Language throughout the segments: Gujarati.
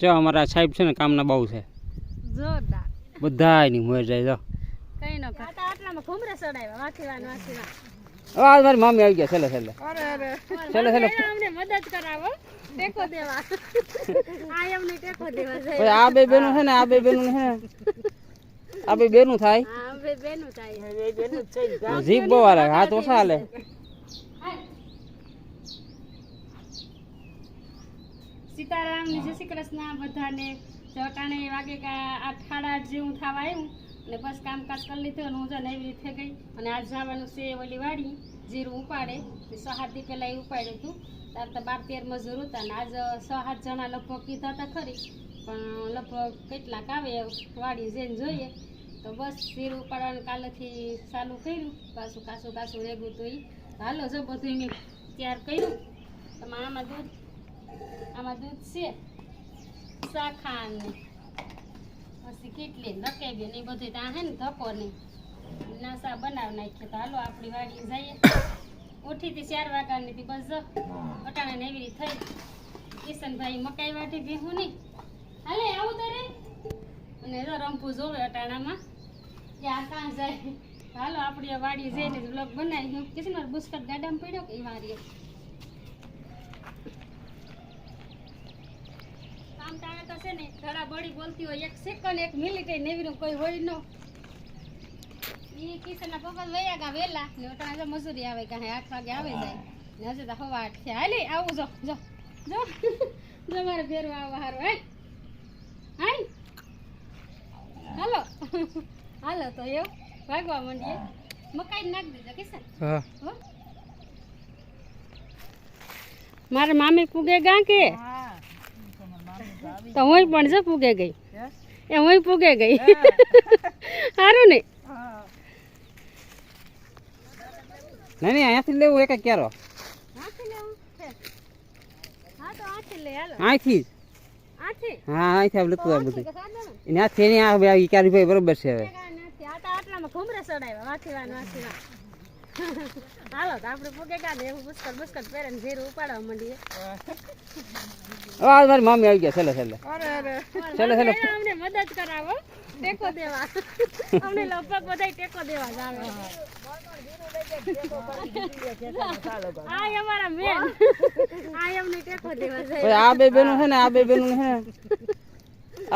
જો અમારા સાહેબ છે ને કામના બહુ છે. જોરદાર. બધાયની મોર જાય જો. કઈ નો કાતા આટલામાં ઘુમરે ચડાવ્યા વાંચીવાન વાંચીવાન આ મારી મામી આવી ગયા છેલ્લે છેલ્લે. અરે અરે. ચાલો, ચાલો. અમને મદદ કરાવો. ટેકો દેવા. આ એમને ટેકો દેવા જાય. આ બે બેનું છે ને આ બે બેનું છે ને આ બે બેનું થાય. હા બે બેનું થાય. જીભ બહુ હાલે હાથ ઓછા હાલે. સીતારામ જય શ્રી કૃષ્ણ બધાને. ચટાણે વાગે કે આઠ જેવું થવા આવ્યું અને બસ કામકાજ કરી લીધું અને હું જો એવી રીતે ગઈ. અને આજ જવાનું છે ઓલી વાડી જીરું ઉપાડે. સહાદી પહેલાં એ ઉપાડ્યું હતું. તાર તો બાર તેર મજૂર હતા ને આજ છ સાત જણા લગભગ કીધા હતા ખરી. પણ લગભગ કેટલાક આવે વાડી જઈને જોઈએ. તો બસ જીરું ઉપાડવાનું કાલેથી ચાલુ કર્યું. પાછું કાસું કાસું રેગું તો એ હાલો જો બધું મેં તૈયાર કર્યું. તમારે આમાં દૂધ આમાં દૂધ છે. શાખાન ને પછી કેટલી રકેબી ને એ બધું ત્યાં હે ને ધક્કો ને. નાસા બનાવી નાખીએ તો હાલો આપણી વાડીએ જઈએ. ઉઠી હતી ચાર વાગ્યાની હતી બસ. અટાણે ને એવી થઈ. કિશનભાઈ મકાઈ વાટી ભીહું નહીં. હાલે, આવું તારે અને જો રંપુ જોવે અટાણામાં. આ કાં જાય. હાલો આપણી વાડી જઈને બ્લોગ બનાવી કિશન બુસ્કટ ગાડામાં પડ્યો કે એ વારીએ? કામ તાણે તો છે ને ધડા બળી બોલતી હોય એક સેકન્ડ એક મિનિટ નેવીનું કોઈ હોય ન. ઈ કિશનના પપ્પા વયા ગા વેલા ને ઓટાણે જો મજૂરી આવે કાંઈ આઠ વાગે આવે જાય. ને હજુ તો હવા આઠ થયા હાલે આવું જો જો જો. જો મારે ફેરવા આવવા હારું. હાલ. હાય હાલો. હાલો તો એવું ભાગવા માંડીએ. મકાઈ નાખ દેજો કિશન. હા. હો. મારે મામી પૂગે ગા કે? તો હું પણ છે પૂગે ગઈ. એ હું પૂગે ગઈ. સારું ને? નહીં નહીં અહીંયાથી લેવું એક ક્યારો તો અહીંથી જ. હા અહીંથી આપણે લેતું આ બધું. કે સાદા ને? હાથથી એની આ ક્યારી ભાઈ બરોબર છે હવે. તો આટલામાં ઘૂમરે ચડાવ્યા. વાંચીવાન વાંચીવાન હાલો તો આપણે ગા ને એવું બુસ્કર બુસ્કટ પહેરીને જીરું ઉપાડવા માંડીએ. આ મારી મામી આવી ગયા છેલ્લે છેલ્લે. છેલ્લે હવે અમને મદદ કરાવો. ટેકો દેવા. અમને લગભગ બધા ટેકો દેવા જ આવે. આ અમારા મેન આ એમને ટેકો દેવા જાય આ બે બેનું છે ને આ બે બેનું છે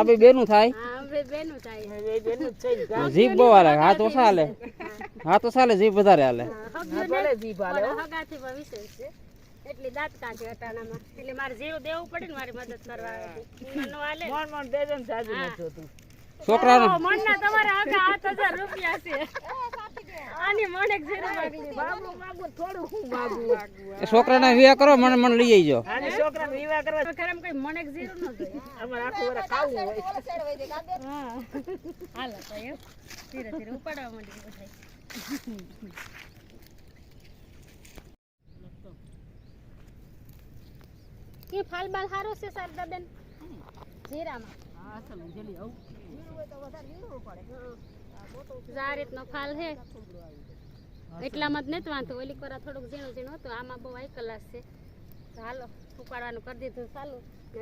ને બેનું થાય? હા અમે બેનું થાય જીભ બહુ હાલે હાથ ઓછા હાલે. હાથ ઓછા હાલે જીભ વધારે હાલે. હગાથી વિશેષ છે. એટલી દાંત કાઢે અટાણામાં. એટલે મારે જીરું દેવું પડે ને મારી મદદ કરવા આવે નો હાલે. છોકરા છોકરાને ઓહો, મણના તમારા હગા આઠ હજાર રૂપિયા છે. જીરું એ છોકરાને વિયા કરો મને મને લઈ જઈજો ખરેમ કઈ મણ એક જીરું ન જોઈએ હા. હાલો તો એવું ધીરે ધીરે ઉપાડવા માંડી બધાય કે ફાલ હારો છે શારદાબેન જીરામાં આ રીતનો ફાલ છે એટલામાં જ નથી વાંધો. ઓલી કોરા થોડુંક ઝીણું ઝીણું હતું. આમાં બહુ હાઈ ક્લાસ છે. તો હાલો, ઉપાડવાનું કરી દીધું. ચાલુ.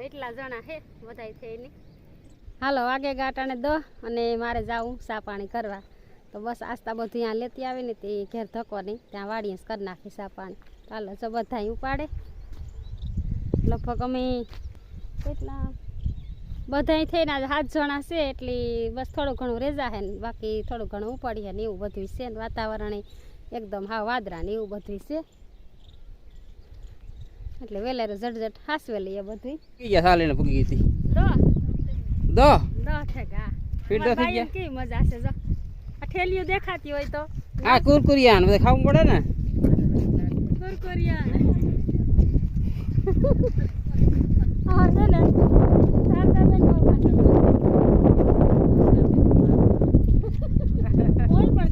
એટલા જણા છે વધાય છે એની. હાલો, વાગે ગાટાને દો અને મારે જાવું સા પાણી કરવા. તો બસ આસ્તા બધું ત્યાં લેતી આવે ને તે ઘેર ધકો નહીં. ત્યાં વાડીએ કરી નાખી સા પાણી. ચાલો, જો બધા ઉપાડે. લગભગ અમે કેટલા? બધાય થઈને આજે સાત જણા છે એટલી બસ થોડું ઘણું રેજા છે ને બાકી થોડું ઘણું ઉપાડીએ ને એવું બધું છે ને વાતાવરણ. એકદમ હા વાદરા ને એવું બધું છે. એટલે વેલેરે ઝટઝટ હાસવે લઈએ બધું ગયા સાલીને પૂગી ગઈ દો. દો. દો છે ગા થઈ ગયા. કેવી મજા છે જો. આ ઠેલીઓ દેખાતી હોય તો. આ કુરકુરિયા ને ખાવું પડે ને? કુરકુરિયા હા ને.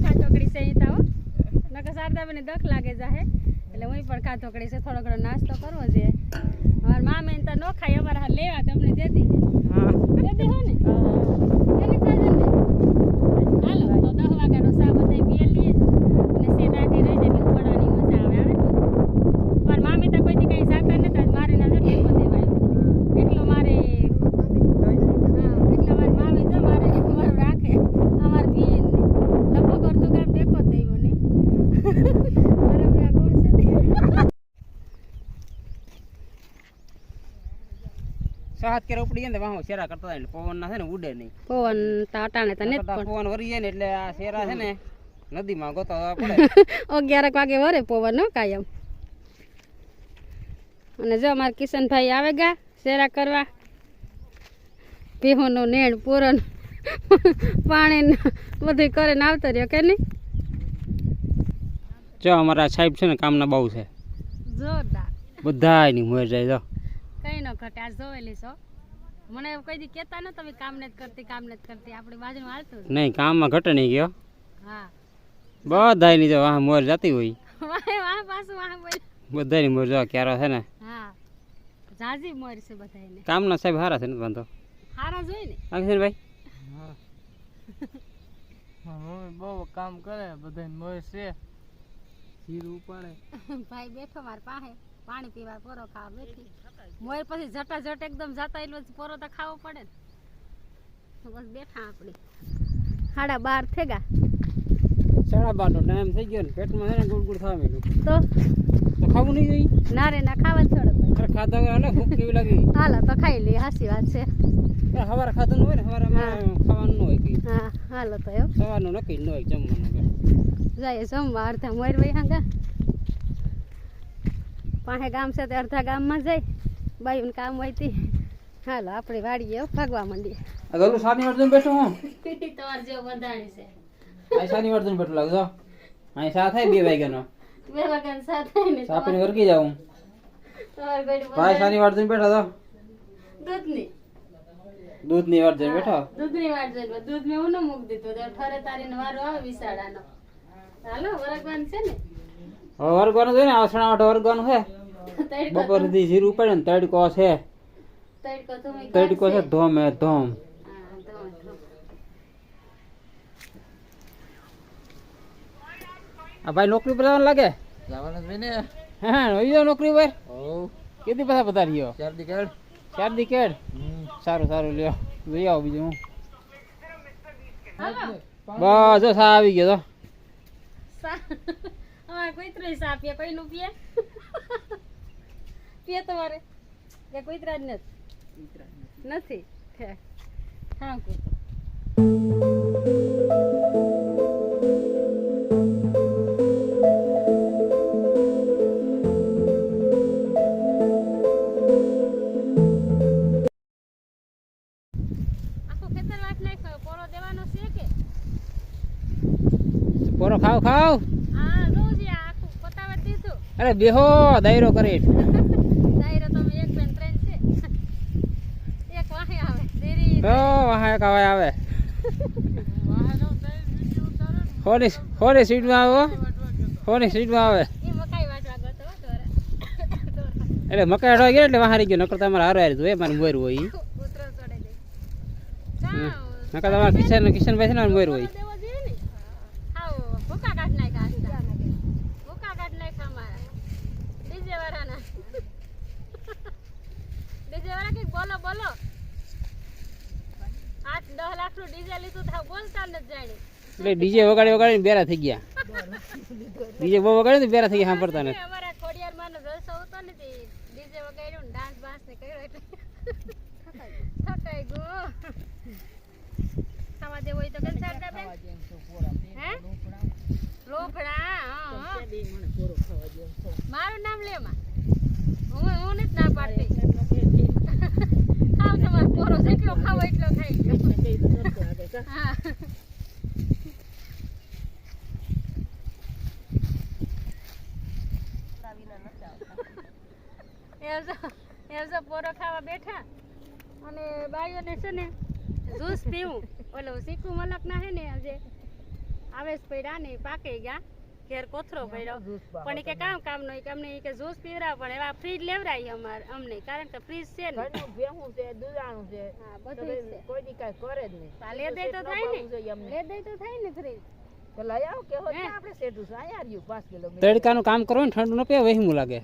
ખાતો હું નકર દખ લાગે જાહે એટલે હું પણ ખાતોકડી છે થોડો ઘણો નાસ્તો કરવો છે અમારા મામે તો નો ખાય અમારા હાથ લેવા તમને દેતી હા દેતી હો ને સાજન હાલો તો દસ વાગ્યાનો સા પીએ લઈએ અને સે દાટી રહી જાય એટલે ઉપાડવાની મજા આવે આવે ને મારા મામી તો કોઈ દી કઈ જાતા નથી આજ મારે ના જો ટેકો દેવાય એટલો મારે સાત કરે ઉપડી જાય ને વાહો શેરા કરતા થાય એટલે પવન ના છે ને ઉડે નહીં. પવન ટાટાને તો નથી નકર તો પણ. પવન વરી જાય ને એટલે આ શેરા છે ને નદીમાં ગોતા પડે. અગિયારક વાગે વરે પવન હો કાયમ. અને જો અમારા કિશનભાઈ આવે ગયા શેરા કરવા. પીહોનું નેણ પૂરણ. પાણી બધું કરે ને આવતો રહ્યો કે નહીં? જો અમારા સાહેબ છે ને કામના બહુ છે. જોરદાર. બધા ની મોર જાય જો. આ જોયેલી છો? મને એવું કઈ દી કહેતા ન તમે કામ ને કરતી કામ ને કરતી. આપણી બાજુમાં હાલતું. નહીં કામમાં ઘટે નહીં ગયો. હા. બધા ની જો વાહ મોર જતી હોય. વાહ વાહ પાછું વાહ બોલ. બધાની મોર જો ક્યારો છે ને. હા. જાજી મોર છે બધાને કામના સાહેબ હારા છે ને વાંધો? હારા જોઈ ને. આગળ ભાઈ બહુ કામ કરે બધા મોર છે. જીરું ઉપાડે. ભાઈ બેઠો માર પાસે. પાણી પીવા પોરો ખાવા બેઠી. મોર પછી જટા જટ એકદમ જતા એટલે પછી પોરો તો ખાવો પડે ને. બસ બેઠા આપણે. સાડા બાર થેગા સાડા બારનો ટાઈમ થઈ ગયો ને. પેટમાં છે ને ગુડ ગુડ થવા માંડ્યું. તો? તો ખાવું નહીં જોઈએ? ના રે ના ખાવા છોડો ખાધા વગર હાલે ભૂખ કેવી લાગી? હાલો તો ખાઈ લઈએ હાસી વાત છે. સવારે ખાધું ન હોય ને સવારે ખાવાનું ન હોય કે હા હાલો તો એવું સવારનું નક્કી ન હોય જમવાનું જાય જમવા અડધા મોર ભાઈ હાંગા પાસે ગામ છે તે અડધા ગામમાં જાય. બાયું કામ હોય તી. હાલો આપણે વાડીએ હો, ભાગવા માંડીએ. આ ગલું સાની વર્ધન બેઠો હું? તમાર જેવું બંધાણી છે. આ સાની વર્ધન બેઠો લાગજો અહીં સા થાય બે વાગ્યાનો? બે વાગ્યા સાથે ને સાપીને વર્ગી જાઉં. તમારી બેડી ભાઈ સાની વર્ધન બેઠો તો? દૂધની. દૂધની વર્ધન બેઠો? દૂધની વાટ જોઈ દૂધ મેં હું ન મૂકી દીધું? તો ઠરે તારીનો વારો આવે વિસાડાનો હાલો વરગવાન છે ને? હવે વર્ગવાનું જોઈએ ને આસણા માટે વર્ગવાનું છે? બપોર સુધી જીરું પડે ને તડકો છે. તડકો છે ધોમે ધોમ. હા ધોમ આ ભાઈ નોકરી પર જવાનું લાગે? જવાનું જ ને. હા આવી નોકરી પર. ઓ કેટલી પૈસા બધા ગયો? ચાર દી કેળ. ચાર દી કેડ સારું સારું લ્યો. લઈ આવો બીજું. હું બસ જો સા આવી ગયો તો. અમારે કોઈ ત્રણ સા પીએ કોઈ નું પીએ? પીએ તમારે? કે કોઈ ત્રાજ નથી. નથી? હે. હા કોઈ અરે બેહો દાયરો કરી. દાયરો તમે એક બેન ત્રણ છે. એક વાહે આવે દેરી તો વાહ આવે. હોની હોની સીટમાં આવો. હોની સીટમાં એટલે મકાઈ હડવા ગયા એટલે વાહારી ગયો નકર તમારે હારો હારી જોઈએ મારે મોર હોય. નકર તમારા કિશન કિશનભાઈ છે ને મોર હોય દેવો જોઈએ ને આવો ભૂકા કાઢ નાખ્યા આસ્તા ભૂકા કાઢ નાખ્યા અમારા ડીજે વાળાના ડીજે વાળા કંઈક બોલો આઠ દસ લાખનું ડીજે લીધું થાવ બોલતા નથી જાણે. એટલે ડીજે વગાડી વગાડીને બેરા થઈ ગયા. ડીજે બહુ વગાડી ને બેરા થઈ ગયા સાંભળતા નથી. અમારા ખોડિયાર માં જલસો હતો ને તે ડીજે વગાડ્યું ને ડાન્સ બાન્સ ને કર્યો એટલે થકાઈ ગયો ખાવા દેવો હોય તો કંસારતા બેન હે લોફડા હા, હા. મારું નામ લે માં હું હું નથી ના પાડતી ખાવ તમારે પોરો જેટલો ખાવો એટલો ખાઈ ગયો હા જો પોરો ખાવા બેઠા. અને બાઈઓને છે ને જ્યુસ પીવું. ઓલો શીખું મલક ના હે ને આજે આવેશ પડ્યા ને પાકે ગયા. ઘેર કોથરો પડ્યો પણ કે કામ કામ નો કે અમને કે જ્યુસ પીવરા પણ એવા ફ્રીજ લેવરાય અમાર અમને. કારણ કે ફ્રીજ છે ને. ભેહું છે દૂધાણું છે. હા બધું કોઈ દી કાંઈ કરે જ નહીં. લે દે તો થાય ને. લે દે તો થાય ને ફ્રીજ તો લઈ આવો કેવો હે? આપણે શેઠું છે. અહીંયા રહ્યું પાંચ કિલોમીટર. તડકાનું કામ કરો ને ઠંડુ ન પીએ વહેમું લાગે.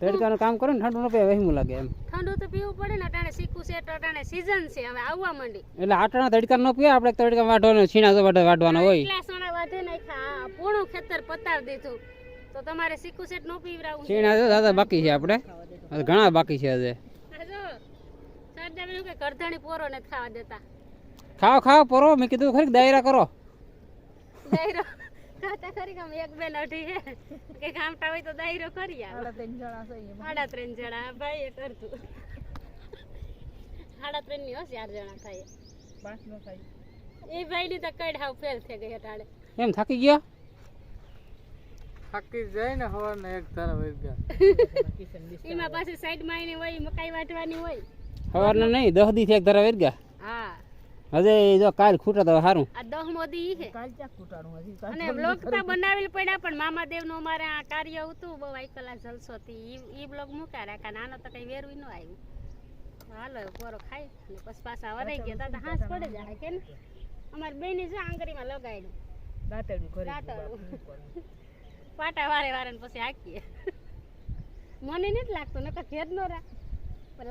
તડકાનું કામ કરો ને ઠંડુ ન પીએ વહેમું લાગે એમ. ઠંડુ તો પીવું પડે ને અટાણે શીખવું છે તો અટાણે સીઝન છે હવે આવવા માંડી. એટલે આટણા તડકા ન પીએ આપણે તડકા વાઢવાનો છીણા તો વાઢ- વાઢવાના હોય. એટલા સોના વાઢે નાખ્યા. પૂણું ખેતર પતાવી દીધું. તો તમારે શીખવું છે ન પીવરાવું છીણા તો દાદા બાકી છે આપણે. ઘણા બાકી છે હજે પેલું કે કરધણી પોરો ને ખાવા દેતા. ખાઓ ખાઓ પોરો. મેં કીધું ખરી દાયરા કરો. દાયરો ખાતા કરી કામ એક બે હે કે કામટા હોય તો દાયરો કરી આવે. સાડા ત્રણ જણા ભાઈ એ કરતું. સાડા ત્રણની હો ચાર જણા થાય. એ ભાઈ ની તો કઈ હાવ ફેલ થઈ ગઈ હટાડે એમ થાકી ગયા? થાકી જાય ને હવારના એક ધારા વેગ્યા એમાં પાછી સાઈડમાં હોય મકાઈ વાટવાની હોય. સવારના નહીં દસ દી એક તરફ વેર ગયા? હા. હજે જો કાલ ખૂટે તો સારું આ દહ મોદી ઈ હજી? અને બ્લોગ તો બનાવેલ પડ્યા પણ મામા દેવનું અમારે આ કાર્ય હતું બહુ આઈકલા જલસો થી ઈ ઈ બ્લોગ મૂક્યા રાખ્યા નાનો તો કઈ વેરવી ન આવ્યું. હાલો પોરો ખાઈ. અને પછી પાછા વરાઈ ગયા. તા હાંસ પડે જાય કે ને? અમારી બેની છે આંગળીમાં લગાડ્યું દાંતરડું પાટા વારે વારે ને પછી હાકીએ. મને નથી લાગતું નકર ખેદ નો રાખ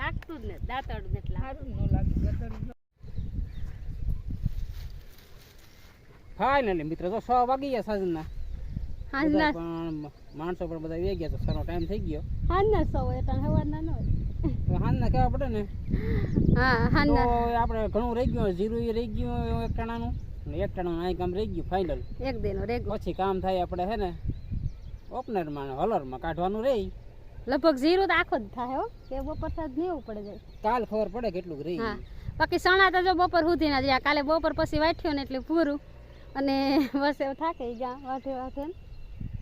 લાગતું જ નથી. દાંતડું નથી લાગતું. ફાઇનલી મિત્રો જો સો વાગી ગયા સાંજના. હાંજના પણ માણસો પણ બધા વે ગયા તો સારો ટાઈમ થઈ ગયો. હાંજના સો હોય એટલે સવારના ન હોય. હાંજના કહેવા પડે ને. હા તો આપણે ઘણું રહી ગયું જીરું એ રહી ગયું એક ટાણાનું. એક ટાણાનું અહીં કામ રહી ગયું ફાઇનલ એક દિનો રેગો પછી કામ થાય આપણે હે ને ઓપનરમાં હલરમાં કાઢવાનું રહી લગભગ ઝીરો તો આખો જ થાય હો. કે બપોર થાય નેવું પડે જાય. કાલ ખબર પડે કેટલું રહી બાકી સણા તો જો બપોર સુધી ના જ્યાં કાલે બપોર પછી વાઠ્યો ને એટલે પૂરું. અને બસ એવું થાકી ગયા વાઠે વાઠે.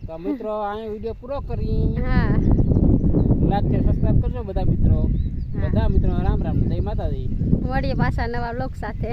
તો મિત્રો આ વીડિયો પૂરો કરી. હા. લાઈક છે સબસ્ક્રાઇબ કરજો બધા મિત્રો. બધા મિત્રો રામ રામ. જય માતાજી. મળીએ પાછા નવા લોક સાથે.